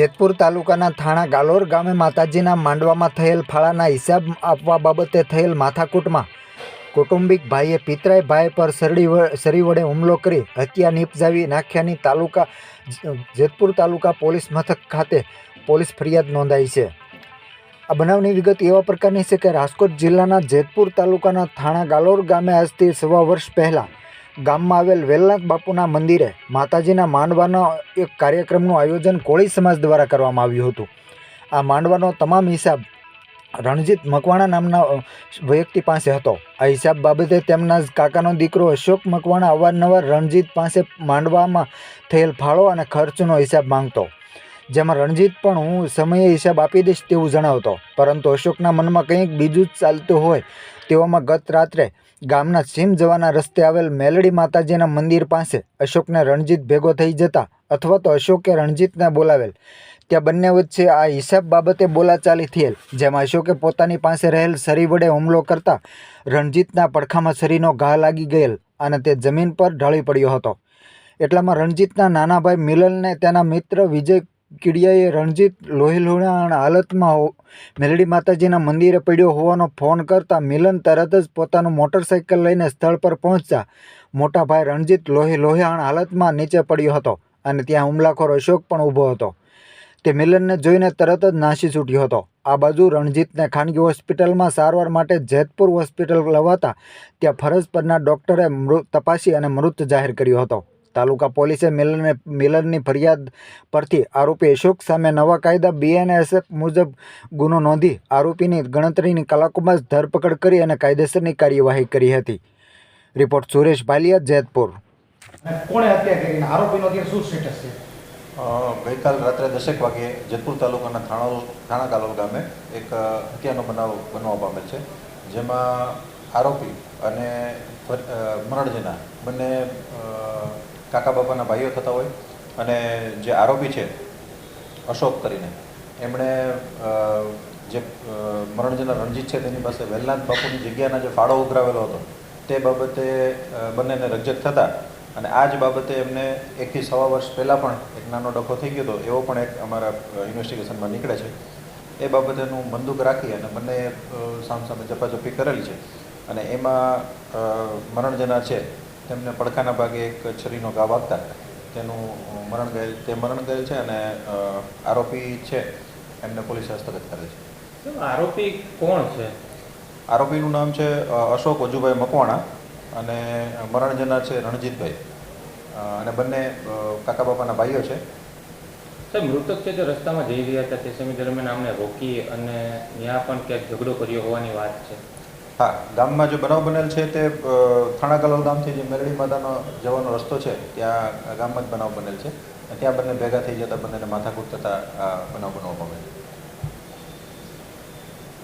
જેતપુર તાલુકાના થાણા ગાલોર ગામે માતાજીના માંડવામાં થયેલ ફાળાના હિસાબ આપવા બાબતે થયેલ માથાકૂટમાં કૌટુંબિક ભાઈએ, પિતરાઈ ભાઈ પર સરડી સરી વડે હુમલો કરી હત્યા નિપજાવી નાખ્યાની તાલુકા જેતપુર તાલુકા પોલીસ મથક ખાતે પોલીસ ફરિયાદ નોંધાઈ છે. આ બનાવની વિગત એવા પ્રકારની છે કે રાજકોટ જિલ્લાના જેતપુર તાલુકાના થાણા ગાલોર ગામે આજથી સવા વર્ષ પહેલાં ગામમાં આવેલ વેલનાથ બાપુના મંદિરે માતાજીના માંડવાના એક કાર્યક્રમનું આયોજન કોળી સમાજ દ્વારા કરવામાં આવ્યું હતું. આ માંડવાનો તમામ હિસાબ રણજીત મકવાણા નામના વ્યક્તિ પાસે હતો. આ હિસાબ બાબતે તેમના કાકાનો દીકરો અશોક મકવાણા અવારનવાર રણજીત પાસે માંડવામાં થયેલ ફાળો અને ખર્ચનો હિસાબ માંગતો. જેમાં રણજીત પણ હું સમયે હિસાબ આપી દઈશ તેવું જણાવતો. પરંતુ અશોકના મનમાં કંઈક બીજું જ ચાલતું હોય તેવામાં ગત રાત્રે ગામના સીમ જવાના રસ્તે આવેલ મેલડી માતાજીના મંદિર પાસે અશોકને રણજીત ભેગો થઈ જતા અથવા તો અશોકે રણજીતને બોલાવેલ. ત્યાં બંને વચ્ચે આ હિસાબ બાબતે બોલાચાલી થયેલ, જેમાં અશોકે પોતાની પાસે રહેલ સરી વડે હુમલો કરતા રણજીતના પડખામાં સરીનો ઘા લાગી ગયેલ અને તે જમીન પર ઢળી પડ્યો હતો. એટલામાં રણજીતના નાના ભાઈ મિલનને તેના મિત્ર વિજય કીડિયાએ રણજીત લોહી લોહાણ હાલતમાં મેલડી માતાજીના મંદિરે પડ્યો હોવાનો ફોન કરતા મિલન તરત જ પોતાનું મોટરસાઇકલ લઈને સ્થળ પર પહોંચતા મોટા ભાઈ રણજીત લોહી લોહિયાણ હાલતમાં નીચે પડ્યો હતો અને ત્યાં હુમલાખોર અશોક પણ ઊભો હતો. તે મિલનને જોઈને તરત જ નાસી છૂટ્યો હતો. આ બાજુ રણજીતને ખાનગી હોસ્પિટલમાં સારવાર માટે જેતપુર હોસ્પિટલ લવાતા ત્યાં ફરજ પરના ડૉક્ટરે મૃત, તપાસી અને મૃત જાહેર કર્યો હતો. તાલુકા પોલીસે મિલનને મિલનની ફરિયાદ પરથી આરોપી અશોક સામે નવા કાયદા બીએનએસએફ મુજબ ગુનો નોંધી આરોપીની ગણતરીની કલાકોમાં જ ધરપકડ કરી અને કાયદેસરની કાર્યવાહી કરી હતી. રિપોર્ટ સુરેશ ભાલિયા જેતપુર. કોણે હત્યા કરીને આરોપીનો અત્યારે શું સ્ટેટસ છે? ગઈકાલ રાત્રે દસેક વાગે જેતપુર તાલુકાના થાણા થાણા કાલોલ ગામે એક હત્યાનો બનાવ બનવા પામેલ છે જેમાં આરોપી અને મરણજીના બંને કાકા બાપાના ભાઈઓ થતા હોય અને જે આરોપી છે, અશોક કરીને, એમણે જે મરણજના રણજીત છે તેની પાસે વેલનાથ બાપુની જગ્યાના જે ફાળો ઉઘરાવેલો હતો, તે બાબતે બંનેને રજત થતા અને આ જ બાબતે એમને એકથી સવા વર્ષ પહેલાં પણ એક નાનો ડખો થઈ ગયો હતો, એવો પણ એક અમારા ઇન્વેસ્ટિગેશનમાં નીકળે છે. એ બાબતેનું બંદૂક રાખી અને બંને સામસામે સામે કરેલી છે. અને એમાં મરણજના છે તેમને પડખાના ભાગે એક છરીનો ઘા વાગતા તેનું મરણ ગયેલ તે મરણ ગયેલ છે અને આરોપી છે. એમને પોલીસે હસ્તગત કરેલ છે. આરોપી કોણ છે? આરોપીનું નામ છે અશોક વજુભાઈ મકવાણા અને મરણ જનાર છે રણજીતભાઈ. અને બંને કાકા બાપાના ભાઈઓ છે. સાહેબ મૃતક છે જે રસ્તામાં જઈ રહ્યા હતા. તે સમય દરમિયાન આમને રોકી અને ત્યાં પણ ક્યાંક ઝઘડો કર્યો હોવાની વાત છે. હા, ગામમાં જે બનાવ બનેલ છે તે થાણા ગામથી જે મેરડી માતાનો જવાનો રસ્તો છે, ત્યાં ગામમાં જ બનાવ બનેલ છે. ત્યાં બંને ભેગા થઈ જતા, બંનેને માથાકૂટ થતાં બનાવ બનવા પામે છે.